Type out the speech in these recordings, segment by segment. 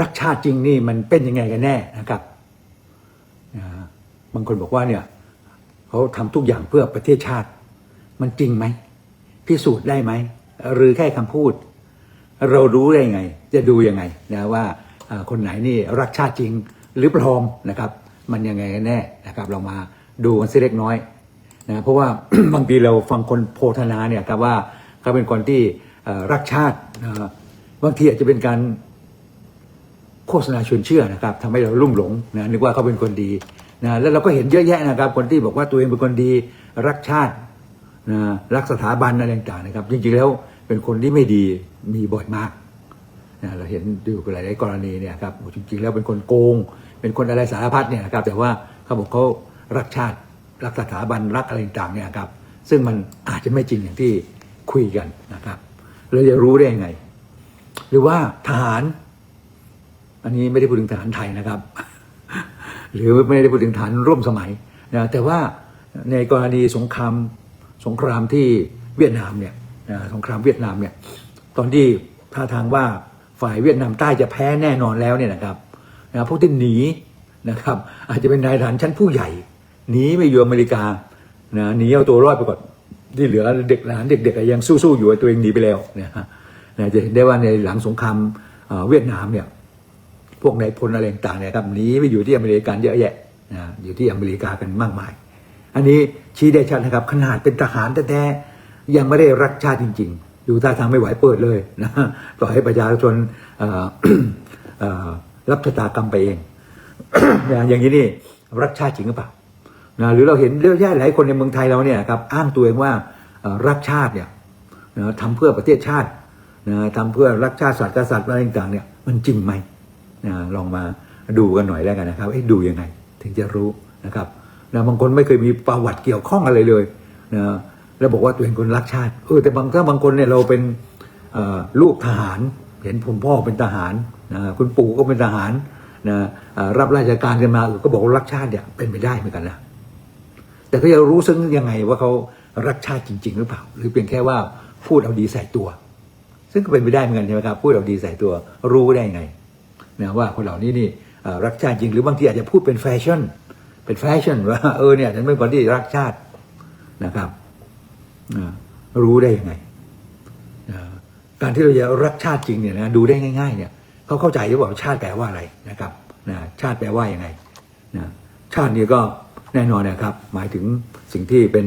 รักชาติจริงนี่มันเป็นยังไงกันแน่นะครับบางคนบอกว่าเนี่ยเขาทำทุกอย่างเพื่อประเทศชาติ มันจริงไหมพิสูจน์ได้ไหมหรือแค่คำพูด เรารู้ได้ยังไง จะดูยังไงนะว่าคนไหนนี่รักชาติจริงหรือปลอมนะครับ มันยังไงกันแน่นะครับ เรามาดูกันสักเล็กน้อยนะเพราะว่าบางทีเราฟังคนโพธนาเนี่ยครับว่าเขาเป็นคนที่รักชาติบางทีอาจจะเป็นการ โฆษณาชวนเชื่อนะครับทำให้เราลุ่มหลงนะนึกว่าเขาเป็นคนดีนะแล้วเราก็เห็นเยอะแยะนะครับ คนที่บอกว่าตัวเองเป็นคนดีรักชาตินะรักสถาบันอะไรต่างๆนะครับ จริงๆแล้วเป็นคนที่ไม่ดีมีบ่อยมากนะเราเห็นอยู่หลายๆกรณีเนี่ยครับจริงๆแล้วเป็นคนโกง เป็นคนอะไรสารพัดเนี่ยนะครับแต่ว่าเขาบอกเขารักชาติรักสถาบันรักอะไรต่างๆเนี่ยครับซึ่งมันอาจจะไม่จริงอย่างที่คุยกันนะครับเราจะรู้ได้ยังไง หรือว่าทหาร อันนี้ไม่ได้พูดถึงทหารไทยนะครับ หรือไม่ได้พูดถึงฐานร่วมสมัยนะแต่ว่าในกรณีสงครามสงครามที่เวียดนามเนี่ยนะสงครามเวียดนามเนี่ยตอนที่ท่าทางว่าฝ่ายเวียดนามใต้จะแพ้แน่นอนแล้วเนี่ยนะครับนะพวกที่หนีนะครับ อาจจะเป็นนายทหารชั้นผู้ใหญ่หนีไปอยู่อเมริกานะหนีเอาตัวรอดไปก่อนที่เหลือเด็กทหารเด็กๆยังสู้ๆอยู่ตัวเองหนีไปแล้วนะฮะจะเห็นได้ว่าในหลังสงครามเวียดนามเนี่ย พวกนายพลอะไรต่างเนี่ยครับหนีไปอยู่ที่อเมริกันเยอะแยะนะอยู่ที่อเมริกากันมากมาย อันนี้ชี้ได้ชัดนะครับ ขนาดเป็นทหารแท้ๆยังไม่ได้รักชาติจริงๆดูท่าทางไม่ไหวเปิดเลยนะปล่อยให้ประชาชนรับชะตากรรมไปเองนะอย่างนี้นี่รักชาติจริงหรือเปล่านะหรือเราเห็นเยอะแยะหลายคนในเมืองไทยเราเนี่ยครับอ้างตัวเองว่ารักชาติเนี่ยนะทำเพื่อประเทศชาตินะทำเพื่อรักชาติศาสตร์กษัตริย์อะไรต่างๆเนี่ยมันจริงไหม นะลองมาดูกันหน่อยแล้วกันนะครับเอ๊ะดูยังไง ถึงจะรู้นะครับนะบางคนไม่เคยมีประวัติเกี่ยวข้องอะไรเลยนะแล้วบอกว่าตัวเองคนรักชาติเออแต่บางถ้าบางคนเนี่ยเราเป็นลูกทหาร เห็นผมพ่อเป็นทหารนะคุณปู่ก็เป็นทหารนะรับราชการกันมาเออก็บอกว่ารักชาติเนี่ยเป็นไปได้เหมือนกันนะแต่ก็จะรู้ซึ่งยังไงว่าเขารักชาติจริง ๆ หรือเปล่า หรือเพียงแค่ว่าพูดเอาดีใส่ตัว ซึ่งก็เป็นไปได้เหมือนกันใช่ไหมครับพูดเอาดีใส่ตัวรู้ได้ยังไง นะว่าคนเหล่านี้นี่รักชาติจริงหรือบางทีอาจจะพูดเป็นแฟชั่น เป็นแฟชั่นว่าเออเนี่ยฉันเป็นคนที่รักชาตินะครับรู้ได้ยังไงการที่เราจะรักชาติจริงเนี่ยนะดูได้ง่าย ๆ เนี่ยเขาเข้าใจหรือเปล่าชาติแปลว่าอะไรนะครับนะชาติแปลว่ายังไงนะชาตินี่ก็แน่นอนนะครับ หมายถึงสิ่งที่เป็น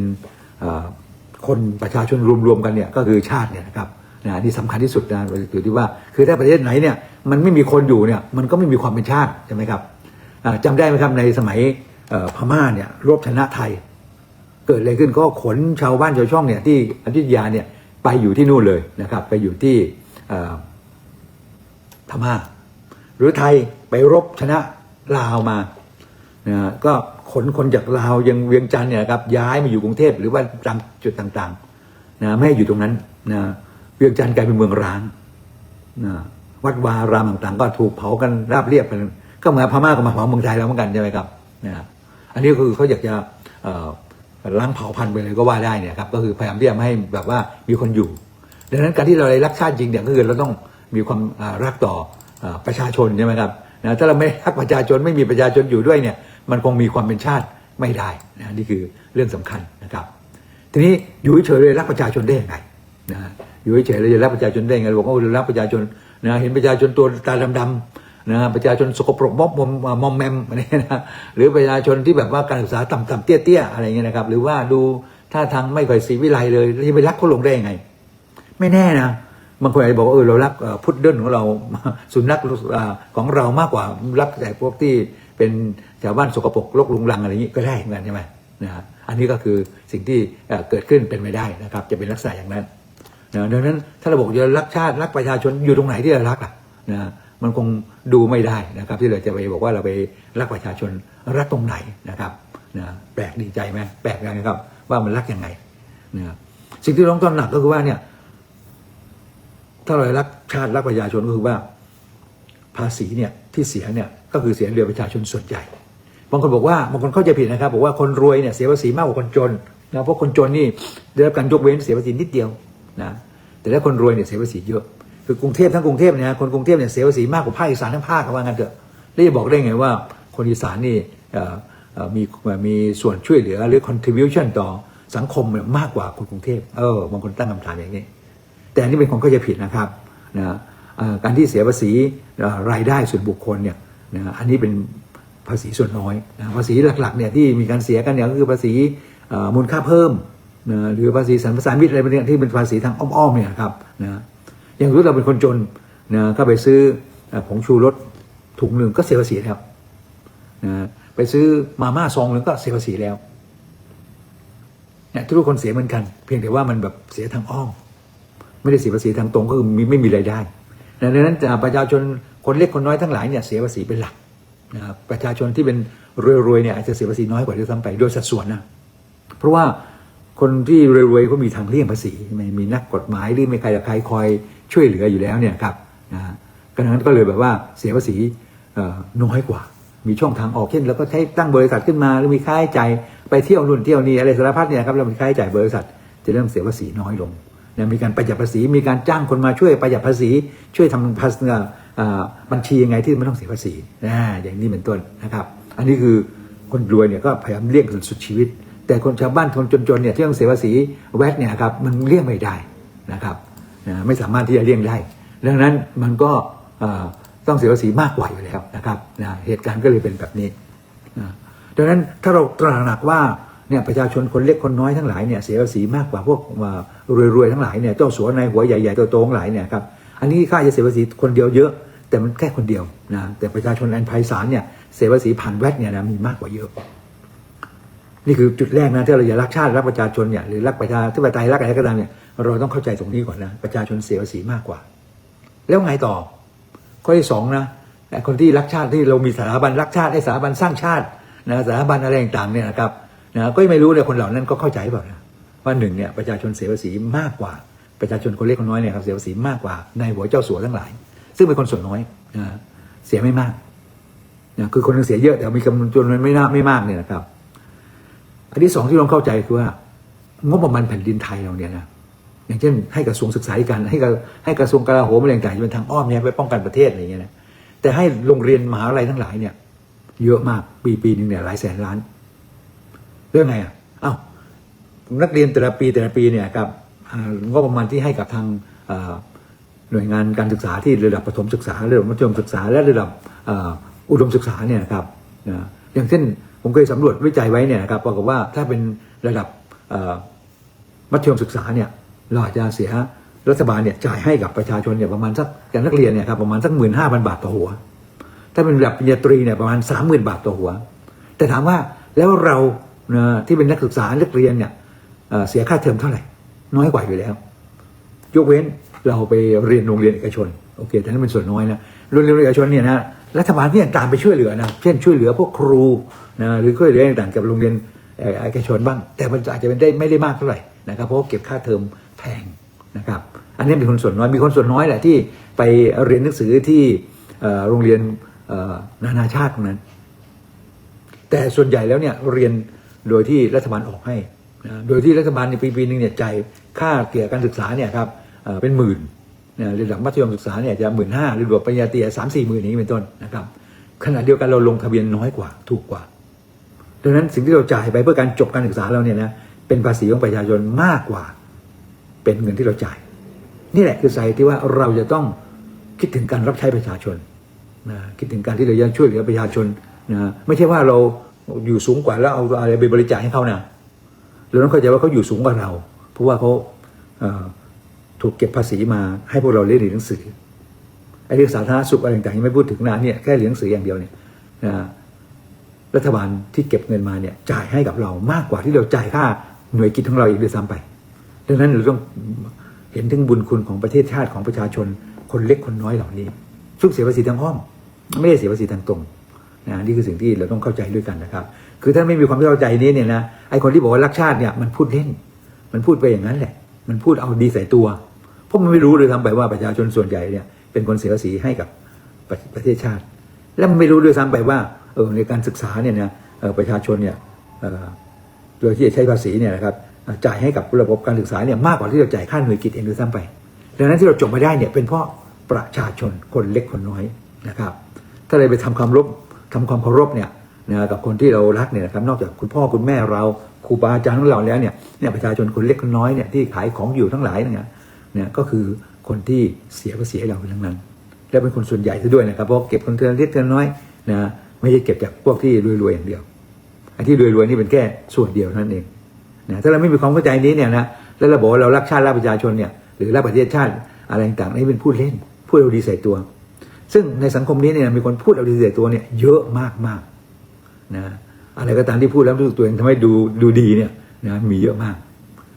คนประชาชนรวมๆกันเนี่ยก็คือชาติเนี่ยนะครับนะนี่สำคัญที่สุดนะอยู่ที่ว่าคือถ้าประเทศไหนเนี่ย มันไม่มีคนอยู่เนี่ยมันก็ไม่มีความเป็นชาติใช่ไหมครับอ่าจำได้ไหมครับในสมัยพม่าเนี่ยรบชนะไทย เกิดอะไรขึ้นก็ขนชาวบ้านชาวช่องเนี่ยที่อยุธยาเนี่ยไปอยู่ที่นู่นเลยนะครับ ไปอยู่ที่พม่าหรือไทยไปรบชนะลาวมานะก็ขนคนจากลาวยังเวียงจันทร์เนี่ยครับย้ายมาอยู่กรุงเทพหรือว่าตามจุดต่างๆนะไม่ให้อยู่ตรงนั้นนะเวียงจันทร์กลายเป็นเมืองร้างนะ วัดวารามต่างๆ ก็ถูกเผากันราบเรียบกันก็เหมือนพม่าก็มาเผาเมืองไทยแล้วเหมือนกันใช่ไหมครับนะอันนี้ก็คือเขาอยากจะล้างเผ่าพันธุ์ไปเลยก็ว่าได้เนี่ยครับก็คือพยายามที่จะไม่ให้แบบว่ามีคนอยู่ ดังนั้นการที่เรารักชาติจริงเนี่ยก็คือเราต้องมีความรักต่ออประชาชนใช่ไหมครับนะถ้าเราไม่รักประชาชนไม่มีประชาชนอยู่ด้วยเนี่ยมันคงมีความเป็นชาติไม่ได้นะนี่คือเรื่องสำคัญนะครับ ทีนี้อยู่เฉยเลยรักประชาชนได้ยังไงนะ อยู่เฉยๆเลยจะรักประชาชนได้ไงบอกว่าเรารักประชาชนนะเห็นประชาชนตัวตาดำๆนะประชาชนสกปรกมอบมมอมแมมอะไรนะหรือประชาชนที่แบบว่าการศึกษาต่ำๆเตี้ยๆอะไรเงี้ยนะครับ หรือว่าดูท่าทางไม่ค่อยศรีวิไลเลยแล้วจะไปรักเขาลงได้ยังไง ไม่แน่นะบางคนอาจจะบอกว่าเออเรารักพุดเดิลของเราสุนัขของเรามากกว่ารักแต่พวกที่เป็นชาวบ้านสกปรกรกลุงรังอะไรอย่างนี้ก็ได้เหมือนกันใช่ไหมนะอันนี้ก็คือสิ่งที่เอ่อเกิดขึ้นเป็นไม่ได้นะครับ จะเป็นลักษณะอย่างนั้น นะดังนั้นถ้าเราบอกจะรักชาติรักประชาชนอยู่ตรงไหนที่เรารักอะนะมันคงดูไม่ได้นะครับ ที่เราจะไปบอกว่าเราไปรักประชาชนรักตรงไหนนะครับนะแปลกดีใจไหมแปลกยังไงครับ ว่ามันรักยังไงนะสิ่งที่ต้องตระหนักก็คือว่าเนี่ย ถ้าเรารักชาติรักประชาชนก็คือว่า ภาษีเนี่ยที่เสียเนี่ยก็คือเสียเรือประชาชนส่วนใหญ่บางคนบอกว่าบางคนเข้าใจผิดนะครับ บอกว่าคนรวยเนี่ยเสียภาษีมากกว่าคนจนนะเพราะคนจนนี่ได้รับการยกเว้นเสียภาษีนิดเดียว นะแต่ถ้าคนรวยเนี่ยเสียภาษีเยอะ คือกรุงเทพทั้งกรุงเทพเนี่ยคนกรุงเทพเนี่ยเสียภาษีมากกว่าภาคอีสานทั้งภาคว่างั้นเถอะแล้วจะบอกได้ไงว่า คนอีสานนี่มีมีส่วนช่วยเหลือหรือ contribution ต่อสังคมเนี่ยมากกว่าคนกรุงเทพเออบางคนตั้งคำถามอย่างนี้ แต่นนี้เป็นคนเข้าใจผิดนะครับนะการที่เสียภาษีรายได้ส่วนบุคคลเนี่ยนะอันนี้เป็นภาษีส่วนน้อยนะภาษีหลักๆเนี่ยที่มีการเสียกันเนี่ยก็คือภาษีมูลค่าเพิ่ม นะหรือภาษีสรรพสามิตอะไรพวกเนี้ยที่เป็นภาษีทางอ้อมๆเนี่ยครับนะอย่างสมมติเราเป็นคนจนนะก็ไปซื้อผงชูรสถุงหนึ่งก็เสียภาษีแล้วนะไปซื้อมาม่าซองหนึ่งก็เสียภาษีแล้วเนี่ยทุกคนเสียเหมือนกัน เพียงแต่ว่ามันแบบเสียทางอ้อมไม่ได้เสียภาษีทางตรงก็คือมีไม่มีรายได้ดังนั้นประชาชนคนเล็กคนน้อยทั้งหลายเนี่ยเสียภาษีเป็นหลักนะครับประชาชนที่เป็นรวยๆเนี่ยอาจจะเสียภาษีน้อยกว่าด้วยซ้ำไปโดยสัดส่วนนะเพราะว่า คนที่รวยๆเขามีทางเลี่ยงภาษีใช่ไหมมีนักกฎหมายหรือมีใครใครคอยช่วยเหลืออยู่แล้วเนี่ยครับนะก็ดังนั้นก็เลยแบบว่าเสียภาษีน้อยกว่า มีช่องทางออกเช่นเราก็ใช้ตั้งบริษัทขึ้นมาหรือมีค่าใช้จ่ายไปเที่ยวนู่นเที่ยวนี่อะไรสารพัดเนี่ยครับเรามีค่าใช้จ่ายบริษัท จะเริ่มเสียภาษีน้อยลงนะมีการประหยัดภาษีมีการจ้างคนมาช่วยประหยัดภาษี ช่วยทำภาษีเอ่อบัญชียังไงที่ไม่ต้องเสียภาษีนะอย่างนี้เป็นต้นนะครับ อันนี้คือคนรวยเนี่ยก็พยายามเลี่ยงจนสุดชีวิต แต่คนชาวบ้านคนจนๆเนี่ยที่ต้องเสียภาษีแวดเนี่ยครับมันเลี่ยงไม่ได้นะครับไม่สามารถที่จะเลี่ยงได้ ดังนั้นมันก็ต้องเสียภาษีมากกว่าอยู่แล้วนะครับเหตุการณ์ก็เลยเป็นแบบนี้ดังนั้นถ้าเราตระหนักว่าเนี่ยประชาชนคนเล็กคนน้อยทั้งหลายเนี่ยเสียภาษีมากกว่าพวกรวยๆทั้งหลายเนี่ยเจ้าสัวในหัวใหญ่ๆตัวโตทั้งหลายเนี่ยครับอันนี้ค่าจะเสียภาษีคนเดียวเยอะ แต่มันแค่คนเดียวนะแต่ประชาชนอันไพศาลเนี่ยเสียภาษีผ่านแวดเนี่ยนะมีมากกว่าเยอะ นี่คือจุดแรกนะที่เราจะรักชาติรักประชาชนเนี่ยหรือรักประชาธิปไตยรักอะไรก็ตามเนี่ยเราต้องเข้าใจตรงนี้ก่อนนะประชาชนเสียภาษีมากกว่า แล้วไงต่อ ข้อที่สองนะคนที่รักชาติที่เรามีสถาบันรักชาติไอ้สถาบันสร้างชาตินะสถาบันอะไรต่างๆเนี่ยนะครับนะก็ไม่รู้เลยคนเหล่านั้นก็เข้าใจเปล่านะว่าหนึ่งเนี่ยประชาชนเสียภาษีมากกว่า ประชาชนคนเล็กคนน้อยเนี่ยครับเสียภาษีมากกว่าในหัวเจ้าสัวทั้งหลาย ซึ่งเป็นคนส่วนน้อยนะเสียไม่มากนะคือคนหนึงเสียเยอะแต่มีจำนวนไม่น่าไม่มากเนี่ยนะครับ อันที่สองที่ต้องเข้าใจคือว่างบประมาณแผ่นดินไทยเราเนี่ยนะอย่างเช่นให้กระทรวงศึกษาธิการให้กับให้กระทรวงกลาโหมอะไรต่างๆจเป็นทางอ้อมเนี่ยไปป้องกันประเทศอะไรอย่างเงี้ยนะแต่ให้โรงเรียนมหาวิทยาลัยทั้งหลายเนี่ยเยอะมากปีปีหนึ่งเนี่ยหลายแสนล้าน เรื่องไงอะเอ้านักเรียนแต่ละปีแต่ละปีเนี่ยกับงบประมาณที่ให้กับทางหน่วยงานการศึกษาที่ระดับประถมศึกษาระดับมัธยมศึกษาและระดับอุดมศึกษาเนี่ยครับนะอย่างเช่น ผมเคยสำรวจวิจัยไว้เนี่ยนะครับปรากฏว่าถ้าเป็นระดับมัธยมศึกษาเนี่ยเราอาจจะเสียรัฐบาลเนี่ยจ่ายให้กับประชาชนเนี่ยประมาณสักแก่นักเรียนเนี่ยครับประมาณสักหมื่นห้าพันบาทต่อหัว ถ้าเป็นระดับปริญญาตรีเนี่ยประมาณสามหมื่นบาทต่อหัว แต่ถามว่าแล้วเราที่เป็นนักศึกษานักเรียนเนี่ยเเสียค่าเทอมเท่าไหร่ น้อยกว่าอยู่แล้ว ยกเว้นเราไปเรียนโรงเรียนเอกชนโอเคแต่นั้นเป็นส่วนน้อยนะโรงเรียนเอกชนเนี่ยนะ รัฐบาลที่ต่างๆไปช่วยเหลือนะเช่นช่วยเหลือพวกครูนะหรือช่วยเหลือต่างๆกับโรงเรียนเอกชนบ้าง แต่มันอาจจะเป็นได้ไม่ได้มากเท่าไหร่นะครับเพราะเก็บค่าเทอมแพงนะครับ อันนี้เป็นคนส่วนน้อยมีคนส่วนน้อยแหละที่ไปเรียนหนังสือที่โรงเรียนนานาชาติตรงนั้น แต่ส่วนใหญ่แล้วเนี่ยเรียนโดยที่รัฐบาลออกให้นะโดยที่รัฐบาลในปีปีหนึ่งเนี่ยจ่ายค่าเกี่ยวกับการศึกษาเนี่ยครับเป็นหมื่น ระดับมัธยมศึกษาเนี่ยจะหมื่นห้าหรือระดับปริญญาตรีสามสี่หมื่นอย่างนี้เป็นต้นนะครับขณะเดียวกันเราลงทะเบียนน้อยกว่าถูกกว่า ดังนั้นสิ่งที่เราจ่ายไปเพื่อการจบการศึกษาเราเนี่ยนะเป็นภาษีของประชาชนมากกว่า เป็นเงินที่เราจ่าย นี่แหละคือสาเหตุที่ว่าเราจะต้องคิดถึงการรับใช้ประชาชนนะคิดถึงการที่เราจะช่วยเหลือประชาชนนะไม่ใช่ว่าเราอยู่สูงกว่าแล้วเอาอะไรไปบริจาคให้เขานะเราต้องเข้าใจว่าเขาอยู่สูงกว่าเรา เพราะว่าเขา ถูกเก็บภาษีมาให้พวกเราเรียนหนังสือไอ้เรื่องสาธารณสุขอะไรต่างๆยังไม่พูดถึงนะเนี่ยแค่เรียนหนังสืออย่างเดียวเนี่ยนะรัฐบาลที่เก็บเงินมาเนี่ยจ่ายให้กับเรามากกว่าที่เราจ่ายค่าหน่วยกิจของเราอีกด้วยซ้ำไป ดังนั้นเราต้องเห็นถึงบุญคุณของประเทศชาติของประชาชน คนเล็กคนน้อยเหล่านี้ซึ่งเสียภาษีทางอ้อม ไม่ได้เสียภาษีทางตรงนะนี่คือสิ่งที่เราต้องเข้าใจด้วยกันนะครับ คือถ้าไม่มีความเข้าใจนี้เนี่ยนะไอคนที่บอกว่ารักชาติเนี่ยมันพูดเล่น มันพูดไปอย่างนั้นแหละ มันพูดเอาดีใส่ตัว เพราะมันไม่รู้เลยทำไปว่าประชาชนส่วนใหญ่เนี่ยเป็นคนเสียภาษีให้กับประประเทศชาติ และมันไม่รู้ด้วยซ้ำไปว่าเออในการศึกษาเนี่ยนะประชาชนเนี่ยโดยที่จะใช้ภาษีเนี่ยนะครับจ่ายให้กับระบบการศึกษาเนี่ยมากกว่าที่เราจ่ายค่าหน่วยกิจเองด้วยซ้ำไป ดังนั้นที่เราจบมาได้เนี่ยเป็นเพราะประชาชนคนเล็กคนน้อยนะครับ ถ้าเราไปทำความรบทำความเคารพเนี่ยนะกับคนที่เรารักเนี่ยนะครับนอกจากคุณพ่อคุณแม่เราครูบาอาจารย์ของเราแล้วเนี่ยเนี่ยประชาชนคนเล็กคนน้อยเนี่ยที่ขายของอยู่ทั้งหลายเนี่ย นี่ยก็คือคนที่เสียภาษีให้เราทั้งนั้น และเป็นคนส่วนใหญ่ซะด้วยนะครับเพราะเก็บคนเทือนเล็กเทือนน้อยนะไม่ใช่เก็บจากพวกที่รวยๆอย่างเดียวไอ้ที่รวยๆนี่เป็นแค่ส่วนเดียวนั้นเองนะถ้าเราไม่มีความเข้าใจนี้เนี่ยนะแล้วเราบอกว่าเรารักชาติรักประชาชนเนี่ยหรือรักประเทศชาติอะไรต่างๆนี่เป็นพูดเล่นพูดเอาดีใส่ตัว ซึ่งในสังคมนี้เนี่ยมีคนพูดเอาดีใส่ตัวเนี่ยเยอะมากมากๆนะอะไรก็ตามที่พูดแล้วรู้สึกตัวเองทำให้ดูดูดีเนี่ยนะมีเยอะมาก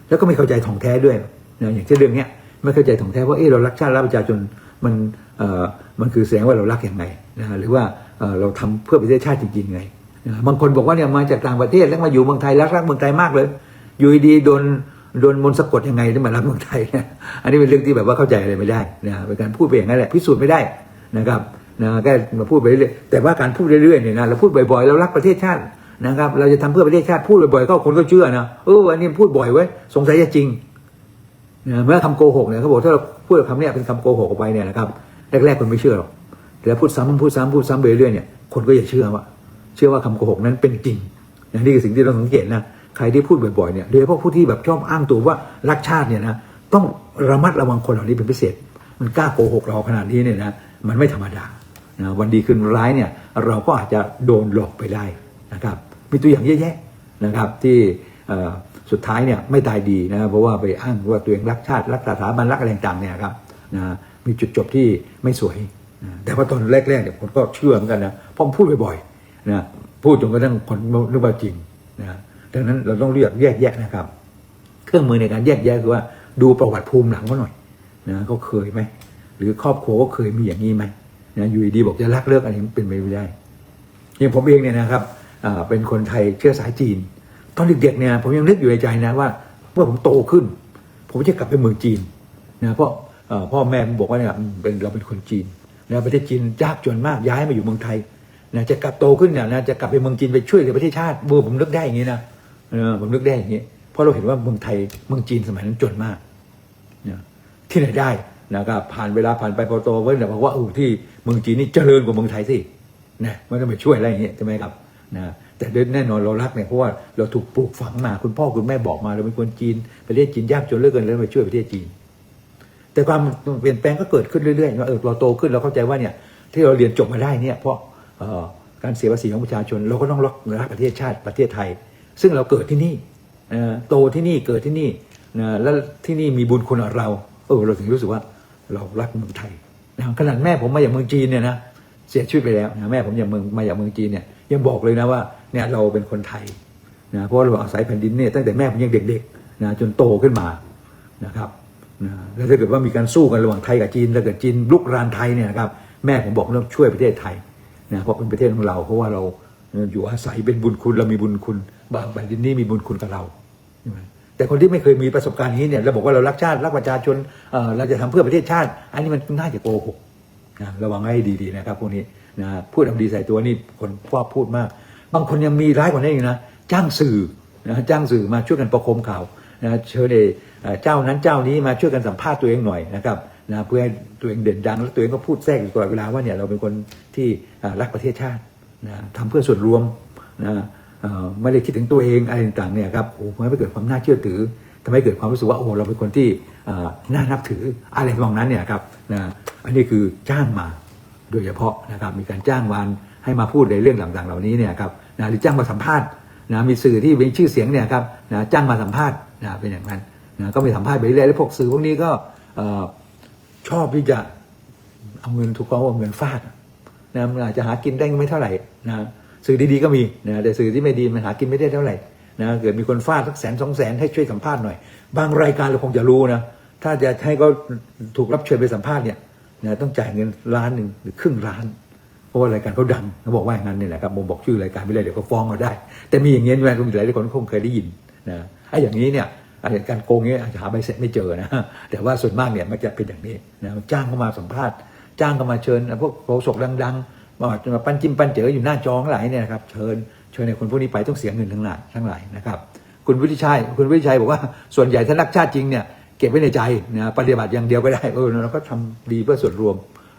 แล้วก็ไม่เข้าใจถ่องแท้ด้วยนะอย่างเช่นเรื่องเนี้ย ไม่เข้าใจถ่องแท้ว่าเออเรารักชาติรักประชาชนมันเอ่อมันคือแสดงว่าเรารักอย่างไงนะหรือว่าเอ่อเราทำเพื่อประเทศชาติจริงๆไงนะบางคนบอกว่าเนี่ยมาจากต่างประเทศแล้วมาอยู่เมืองไทยรักรักเมืองไทยมากเลย อยู่ดีโดนโดนมนสะกดยังไงถึงมารักเมืองไทยเนี่ยอันนี้เป็นเรื่องที่แบบว่าเข้าใจอะไรไม่ได้นะเป็นการพูดไปอย่างนั้นแหละพิสูจน์ไม่ได้นะครับนะแค่มาพูดไปเรื่อยแต่ว่าการพูดเรื่อยๆเนี่ยนะเราพูดบ่อยๆเรารักประเทศชาตินะครับ เราจะทำเพื่อประเทศชาติพูดบ่อยๆก็คนก็เชื่อนะเอออันนี้พูดบ่อยเว้สงสัยจะจริง เมื่อคำโกหกเนี่ยเขาบอกถ้าเราพูดคำเนี้ยเป็นคำโกหกออกไปเนี่ยนะครับแรกๆคนไม่เชื่อหรอกแต่พูดซ้ำพูดซ้ำพูดซ้ำไปเรื่อยๆเนี่ยคนก็จะเชื่อว่า เชื่อว่าคำโกหกนั้นเป็นจริงนะนี่คือสิ่งที่เราสังเกตนะใครที่พูดบ่อยๆเนี่ยโดยเฉพาะผู้ที่แบบชอบอ้างตัวว่ารักชาติเนี่ยนะต้องระมัดระวังคนเหล่านี้เป็นพิเศษ มันกล้าโกหกเราขนาดนี้เนี่ยนะมันไม่ธรรมดานะวันดีขึ้นร้ายเนี่ยเราก็อาจจะโดนหลอกไปได้นะครับมีตัวอย่างเยอะแยะนะครับที่ สุดท้ายเนี่ยไม่ตายดีนะเพราะว่าไปอ้างว่าตัวเองรักชาติรักสถาบันรักอะไรต่างๆเนี่ยครับนะมีจุดจบที่ไม่สวยนะแต่ว่าตอนแรกๆเนี่ยผมก็เชื่อเหมือนกันนะเพราะผมพูดบ่อยๆนะพูดจนกระทั่งคนนึกว่าจริงนะดังนั้นเราต้องเลือกแยกแยะนะครับ เครื่องมือในการแยกแยะคือว่าดูประวัติภูมิหลังเขาหน่อยนะเขาเคยไหมหรือครอบครัวก็เคยมีอย่างนี้ไหมนะอยู่ดีๆบอกจะรักเลิกอะไรมันเป็นไปไม่ได้อย่างผมเองเนี่ยนะครับอ่าเป็นคนไทยเชื้อสายจีน ตอนเด็กๆเนี่ยผมยังนึกอยู่ในใจนะว่าเมื่อผมโตขึ้น ผมจะกลับไปเมืองจีนนะเพราะพ่อแม่ผมบอกว่าเนี่ยเป็นเราเป็นคนจีนนะประเทศจีนยากจนมากย้ายมาอยู่เมืองไทยนะจะกลับโตขึ้นเนี่ยนะจะกลับไปเมืองจีนไปช่วยเหลือประเทศชาติเมื่อผมนึกได้อย่างนี้นะผมนึกได้อย่างนี้เพราะเราเห็นว่าเมืองไทยเมืองจีนสมัยนั้นจนมากนะที่ไหนได้นะครับผ่านเวลาผ่านไปพอโตเว้ยแต่บอกว่าเออที่เมืองจีนนี่เจริญกว่าเมืองไทยสินะมันก็ไปช่วยอะไรอย่างเงี้ยใช่ไหมครับนะ แต่แน่นอนเรารักเนี่ยเพราะว่าเราถูกปลูกฝังมาคุณพ่อคุณแม่บอกมาเราเป็นคนจีนประเทศจีนยากจนเหลือเกินแล้วไปช่วยประเทศจีน แต่ความเปลี่ยนแปลงก็เกิดขึ้นเรื่อยๆว่าเออเราโตขึ้นเราเข้าใจว่าเนี่ยที่เราเรียนจบมาได้เนี่ยเพราะการเสียภาษีของประชาชน เราก็ต้องรักรักประเทศชาติประเทศไทย ซึ่งเราเกิดที่นี่โตที่นี่เกิดที่นี่แล้วที่นี่มีบุญคุณเราเออเราถึงรู้สึกว่าเรารักเมืองไทยนะขนาดแม่ผมมาจากเมืองจีนเนี่ยนะเสียชีวิตไปแล้วนะแม่ผมจากเมืองมาจากเมืองจีนเนี่ยยังบอกเลยนะว่า เนี่ยเราเป็นคนไทยนะเพราะเราอาศัยแผ่นดินเนี่ยตั้งแต่แม่ผมยังเด็กๆนะจนโตขึ้นมานะครับนะแล้วถ้าเกิดว่ามีการสู้กันระหว่างไทยกับจีนถ้าเกิดจีนลุกรานไทยเนี่ยนะครับแม่ผมบอกต้องช่วยประเทศไทยนะเพราะเป็นประเทศของเรา เพราะว่าเราอยู่อาศัยเป็นบุญคุณเรามีบุญคุณบางแผ่นดินนี้มีบุญคุณกับเราใช่ไหมแต่คนที่ไม่เคยมีประสบการณ์นี้เนี่ยเราบอกว่าเรารักชาติรักประชาชนเราจะทำเพื่อประเทศชาติ อันนี้มันน่าจะโกหกนะระวังให้ดีๆนะครับพวกนี้นะพูดเอาดีใส่ตัวนี่คนว่าพูดมาก บางคนยังมีร้ายกว่านั้นอีกนะ จ้างสื่อนะจ้างสื่อมาช่วยกันประคมข่าวนะเชิญเอ่อเจ้านั้นเจ้านี้มาช่วยกันสัมภาษณ์ตัวเองหน่อยนะครับนะเพื่อให้ตัวเองเด่นดัง แล้วตัวเองก็พูดแทรกอยู่ตลอดเวลาว่าเนี่ยเราเป็นคนที่รักประเทศชาตินะทำเพื่อส่วนรวมนะไม่ได้คิดถึงตัวเองอะไรต่างๆเนี่ยครับโอ้ทำให้เกิดความน่าเชื่อถือทำให้เกิดความรู้สึกว่าโอ้เราเป็นคนที่น่านับถืออะไรทำนองนั้นเนี่ยครับนะอันนี้คือจ้างมาโดยเฉพาะนะครับมีการจ้างวานให้มาพูดในเรื่องต่างๆ เหล่านี้เนี่ยครับ นะหรือจ้างมาสัมภาษณ์นะมีสื่อที่มีชื่อเสียงเนี่ยครับนะจ้างมาสัมภาษณ์นะเป็นอย่างนั้นนะก็ไปสัมภาษณ์ไปเรื่อยแล้วพวกสื่อพวกนี้ก็ชอบที่จะเอาเงินถูกต้องเอาเงินฟาดนะมันอาจจะหากินได้ไม่เท่าไหร่นะสื่อดีๆก็มีนะแต่สื่อที่ไม่ดีมันหากินไม่ได้เท่าไหร่นะเกิดมีคนฟาดสักแสนสองแสนให้ช่วยสัมภาษณ์หน่อย บางรายการเราคงจะรู้นะถ้าจะให้เขาถูกรับเชิญไปสัมภาษณ์เนี่ยนะต้องจ่ายเงินล้านหนึ่งหรือครึ่งล้าน ราะว่ารายการเขาดังเขาบอกว่าอย่างนั้นนี่แหละครับผมบอกชื่อรายการไม่ได้เดี๋ยวเขาฟ้องเราได้ แต่มีอย่างเงี้ยแม่คุณหลายคนคงเคยได้ยินนะไอ้อย่างนี้เนี่ยไอ้การโกงเงี้ยอาจจะหาใบเสร็จไม่เจอนะแต่ว่าส่วนมากเนี่ยมันจะเป็นอย่างนี้นะจ้างเข้ามาสัมภาษณ์ จ้างเข้ามาเชิญพวกโฆษกดังๆมามาปั้นจิ้มปั้นเจออยู่หน้าจอทั้งหลายเนี่ยนะครับเชิญเชิญในคนพวกนี้ไปต้องเสียเงินทั้งหลายทั้งหลายนะครับ คุณวิทิชัยคุณวิทิชัยบอกว่าส่วนใหญ่ถ้ารักชาติจริงเนี่ยแกก็บไว้ในใจนะปฏิบัติอย่างเดียวก็ได้เออเราก็ทำดีเพื่อส่วนรวม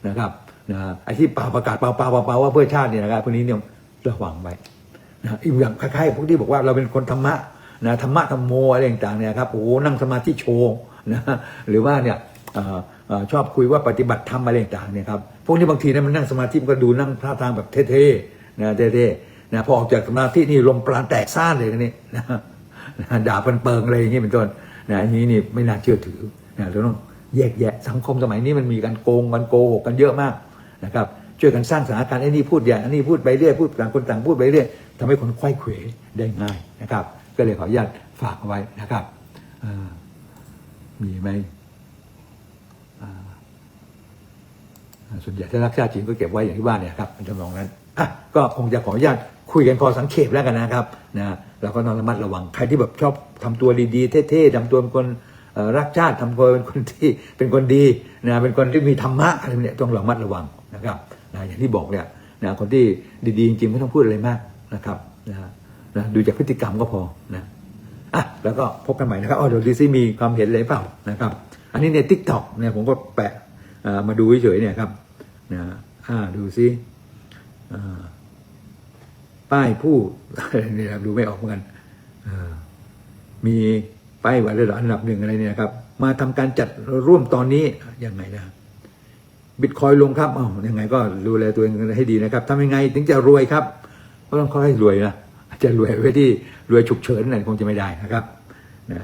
นะครับ นะไอ้ที่เป่าประกาศเปล่าเปล่าเป่าเป่าว่าเพื่อชาติเนี่ยนะครับพวกนี้เนี่ยระวังไว้นะอีกอย่างคล้ายๆพวกที่บอกว่าเราเป็นคนธรรมะนะธรรมะธรรมโมอะไรต่างๆเนี่ยครับโอ้โหนั่งสมาธิโชว์นะหรือว่าเนี่ยออชอบคุยว่าปฏิบัติธรรมอะไรต่างๆเนี่ยครับพวกนี้บางทีเนะมันนั่งสมาธิมันก็ดูนั่งท่าทางแบบเท่ๆนะเท่ๆนะพอออกจากสมาธินี่ลมปราณแตกซ่านเลยนี่นะนะด่าเปิงๆอะไรอย่างนี้เป็นต้นนะอันนี้นี่ไม่น่าเชื่อถือนะเราต้องแยกแยะสังคมสมัยนี้มันมีการโกงกันโกหกกันเยอะมาก นะครับช่วยกันสร้างสถานการณ์ไอ้นี่พูดอย่างอันนี้พูดไปเรื่อยพูดต่างคนต่างพูดไปเรื่อยทำให้คนไขว้เขวได้ง่ายนะครับ ก็เลยขออนุญาตฝากเอาไว้นะครับมีไหมส่วนใหญ่ถ้ารักชาติจริงก็เก็บไว้อย่างที่ว่าเนี่ยครับเป็นจำลองนั้นอะก็คงจะขออนุญาตคุยกันพอสังเขปแล้วกันนะครับนะเราก็ต้องระมัดระวังใครที่แบบชอบทำตัวดีๆเท่ๆทำตัวเป็นคนรักชาติทำตัวเป็นคนที่เป็นคนดีนะเป็นคนที่มีธรรมะอะไรเนี่ยต้องระมัดระวัง นะครับนะอย่างที่บอกเนี่ยนะคนที่ดีๆจริงๆไม่ต้องพูดอะไรมากนะครับนะนะดูจากพฤติกรรมก็พอนะอะแล้วก็พบกันใหม่นะครับอ๋อเดี๋ยวดูซิมีความเห็นอะไรเปล่านะครับ อันนี้ในทิกตอกเนี่ยผมก็แปะมาดูเฉยๆเนี่ยครับนะอ่าดูซิป้ายผู้เนี่ยครับดูไม่ออกเหมือนกันมีป้ายไวันระดับอันดับหนึ่งอะไรเนี่ยครับ มาทำการจัดร่วมตอนนี้ยังไงนะ บิตคอยลงครับเอ้ายังไงก็ดูแลตัวเองให้ดีนะครับทำยังไงถึงจะรวยครับ ก็ต้องค่อยๆรวยนะจะรวยไว้ที่รวยฉุกเฉินนั่นคงจะไม่ได้นะครับนะ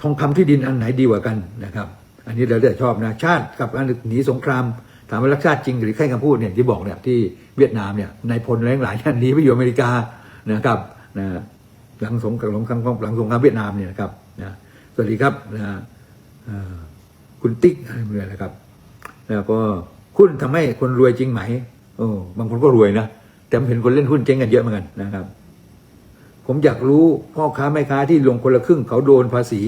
ทองคำที่ดินอันไหนดีกว่ากันนะครับ อันนี้เราจะชอบนะชาติกับการหนีสงครามถามว่ารักชาติจริงหรือแค่คำพูดเนี่ยที่บอกเนี่ยที่เวียดนามเนี่ยนายพลงหลายท่านหนีไปอยู่อเมริกานะครับนะหลังสงครามหลังสงครามหลังสงครามเวียดนามเนี่ยนะครับนะสวัสดีครับนะคุณติ๊กอะไรเงี้ยนะครับ แล้วก็หุ้นทำให้คนรวยจริงไหมโอ้บางคนก็รวยนะแต่ผมเห็นคนเล่นหุ้นเจ๊งกันเยอะเหมือนกันนะครับ ผมอยากรู้พ่อค้าแม่ค้าที่ลงคนละครึ่งเขาโดนภาษี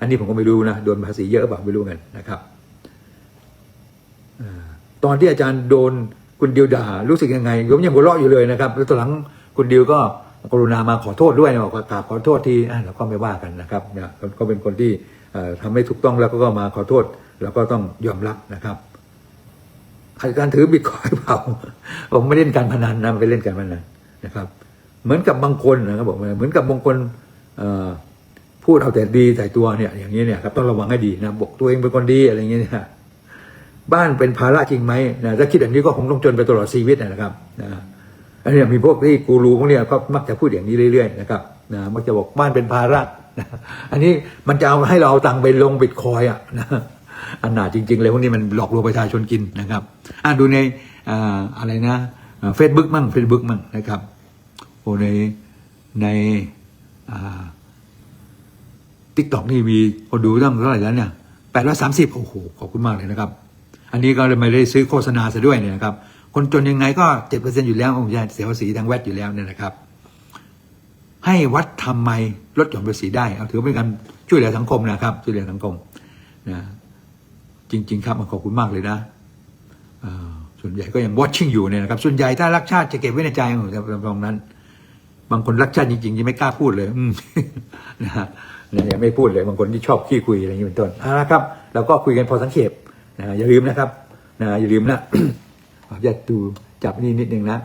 อันนี้ผมก็ไม่รู้นะโดนภาษีเยอะเปล่าไม่รู้กันนะครับตอนที่อาจารย์โดนคุณดิวด่ารู้สึกยังไงผมยังหัวเราะอยู่เลยนะครับแล้วตอนหลังคุณดิวก็กรุณามาขอโทษด้วยนะบอกว่ากราบขอโทษที่อะเราก็ไม่ว่ากันนะครับเนี่ยก็เป็นคนที่เอ่อทำให้ถูกต้องแล้วก็มาขอโทษ แล้วก็ต้องยอมรับนะครับ การถือบิตคอยเปล่าผมไม่เล่นการพนันนะไปเล่นการพนันนะครับ เหมือนกับบางคนนะครับบอกเหมือนกับบางคนพูดเอาแต่ดีใส่ตัวเนี่ย อย่างนี้เนี่ยครับต้องระวังให้ดีนะบอกตัวเองเป็นคนดีอะไรอย่างเงี้ยเนี่ยบ้านเป็นภาระจริงไหมนะถ้าคิดอย่างนี้ก็คงต้องจนไปตลอดชีวิตนะครับนะอันนี้มีพวกที่กูรูพวกเนี้ยก็มักจะพูดอย่างนี้เรื่อยๆนะครับนะมักจะบอกบ้านเป็นภาระนะอันนี้มันจะเอาให้เราเอาตังค์ไปลงบิตคอยอะนะ อันหนาจริงๆเลยพวกนี้มันหลอกลวงประชาชนกินนะครับอะดูในอ่อะไรนะเฟซบุ๊กมั่งเฟซบุ๊กมั่งนะครับโอ้ในในทิกตอกนี่มีคนดูตั้งเท่าไหร่แล้วเนี่ยแปดร้อยสามสิบโอ้โหขอบคุณมากเลยนะครับ อันนี้ก็เลยไม่ได้ซื้อโฆษณาซะด้วยเนี่ยนะครับ คนจนยังไงก็เจ็ดเปอร์เซ็นต์อยู่แล้วโอ้ยเสียภาษีทางแวดอยู่แล้วเนี่ยนะครับ ให้วัดทำไมลดหย่อนภาษีได้เอาถือเป็นการช่วยเหลือสังคมนะครับ ช่วยเหลือสังคมนะ จริง ๆ ครับขอบคุณมากเลยนะส่วนใหญ่ก็ยัง watching อยู่เนี่ยนะครับ ส่วนใหญ่ถ้ารักชาติจะเก็บไว้ในใจของตรงนั้น บางคนรักชาติจริงๆยังไม่กล้าพูดเลยนะฮะเนี่ยยังไม่พูดเลยบางคนที่ชอบขี้คุยอะไรอย่างนี้เป็นต้นเอาละครับเราก็คุยกันพอสังเขปนะอย่าลืมนะครับนะอย่าลืมนะขออนุญาตดูจับนี่นิดนึงนะ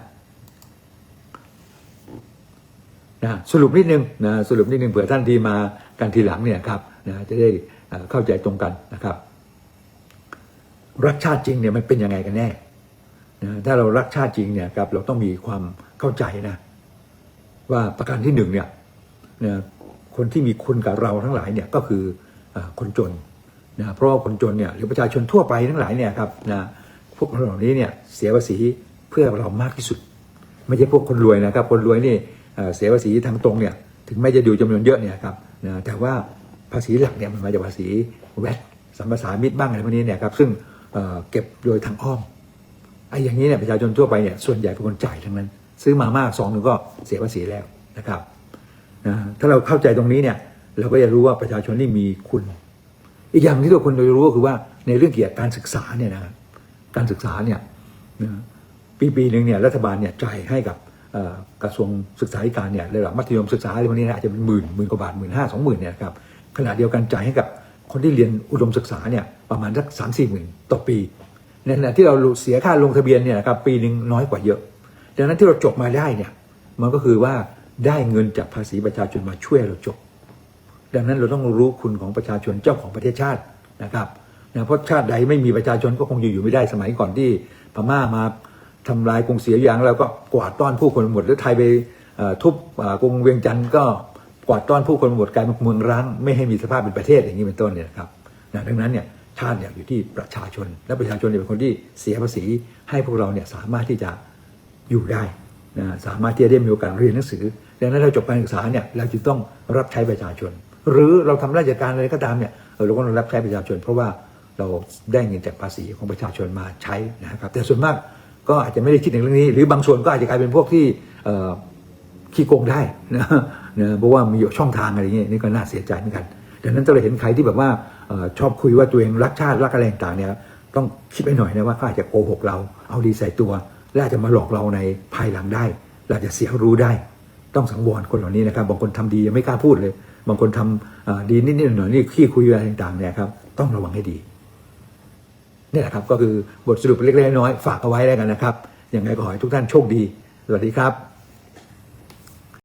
นะสรุปนิดนึงนะสรุปนิดนึงเผื่อท่านที่มากันทีหลังเนี่ยครับนะจะได้เข้าใจตรงกันนะครับ รักชาติจริงเนี่ยมันเป็นยังไงกันแน่นะถ้าเรารักชาติจริงเนี่ยครับเราต้องมีความเข้าใจนะ ว่าประการที่หนึ่งเนี่ยนะคนที่มีคุณกับเราทั้งหลายเนี่ยก็คือคนจนนะเพราะว่าคนจนเนี่ยหรือประชาชนทั่วไปทั้งหลายเนี่ยครับนะพวกเราเหล่านี้เนี่ยเสียภาษีเพื่อเรามากที่สุด ไม่ใช่พวกคนรวยนะครับ คนรวยนี่เสียภาษีทางตรงเนี่ยถึงแม้จะดูจำนวนเยอะเนี่ยครับนะแต่ว่าภาษีหลักเนี่ยมันมาจากภาษีแวดสัมปทานมิตรบ้างอะไรพวกนี้เนี่ยครับซึ่ง เก็บโดยทางอ้อมไอ้อย่างนี้เนี่ยประชาชนทั่วไปเนี่ยส่วนใหญ่เป็นคนจ่ายทั้งนั้น ซื้อมามากสองหนึ่งก็เสียภาษีแล้วนะครับนะถ้าเราเข้าใจตรงนี้เนี่ยเราก็จะรู้ว่าประชาชนนี่มีคุณ อีกอย่างที่ทุกคนจะรู้ก็คือว่าในเรื่องเกี่ยวกับการศึกษาเนี่ยนะครับการศึกษาเนี่ยปีปีหนึ่งเนี่ยรัฐบาลเนี่ยจ่ายให้กับกระทรวงศึกษาธิการเนี่ยระดับมัธยมศึกษาอะไรพวกนี้นะอาจจะเป็นหมื่นหมื่นกว่าบาทหมื่นห้าสองหมื่นเนี่ยครับขณะเดียวกันจ่ายให้กับคนที่เรียนอุดมศึกษาเนี่ย ประมาณสักสามสี่หมื่นต่อปีในขณะที่เราเสียค่าลงทะเบียนเนี่ยนะครับปีหนึ่งน้อยกว่าเยอะ ดังนั้นที่เราจบมาได้เนี่ยมันก็คือว่าได้เงินจากภาษีประชาชนมาช่วยเราจบ ดังนั้นเราต้องรู้คุณของประชาชนเจ้าของประเทศชาตินะครับนะเพราะชาติใดไม่มีประชาชนก็คงอยู่อยู่ไม่ได้สมัยก่อนที่พม่ามาทำลายกรุงศรียอยุธยาแล้วก็กวาดต้อนผู้คนหมดหรือไทยไปทุบกรุงเวียงจันทร์ก็กวาดต้อนผู้คนหมดกลายเป็นเมืองร้างไม่ให้มีสภาพเป็นประเทศอย่างนี้เป็นต้นเนี่ยครับนะดังนั้นเนี่ย ชาติเนี่ยอยู่ที่ประชาชน และประชาชนเนี่ยเป็นคนที่เสียภาษีให้พวกเราเนี่ยสามารถที่จะอยู่ได้นะสามารถที่จะได้มีโอกาสเรียนหนังสือดังนั้นเราจบการศึกษาเนี่ยเราจึงต้องรับใช้ประชาชน หรือเราทำราชการอะไรก็ตามเนี่ยเราก็ต้องรับใช้ประชาชน เพราะว่าเราได้เงินจากภาษีของประชาชนมาใช้นะครับแต่ส่วนมากก็อาจจะไม่ได้คิดถึงเรื่องนี้ หรือบางส่วนก็อาจจะกลายเป็นพวกที่ขี้โกงได้นะนะเพราะว่ามีช่องทางอะไรเงี้ยนี่ก็น่าเสียใจเหมือนกันดังนั้นถ้าเราเห็นใครที่แบบว่า ชอบคุยว่าตัวเองรักชาติรักอะไรต่างเนี่ยต้องคิดไปหน่อยนะว่าเขาอาจจะโกหกเรา เอาดีใส่ตัว และอาจจะมาหลอกเราในภายหลังได้เราจะเสียรู้ได้ ต้องสังวรคนเหล่านี้นะครับบางคนทำดียังไม่กล้าพูดเลย บางคนทำเอ่อดีนิดๆหน่อยๆนี่ขี้คุยอะไรต่างๆเนี่ยครับต้องระวังให้ดีนี่แหละครับก็คือบทสรุปเล็กๆน้อยๆฝากเอาไว้แล้วกันนะครับยังไงก็ขอให้ทุกท่านโชคดี สวัสดีครับ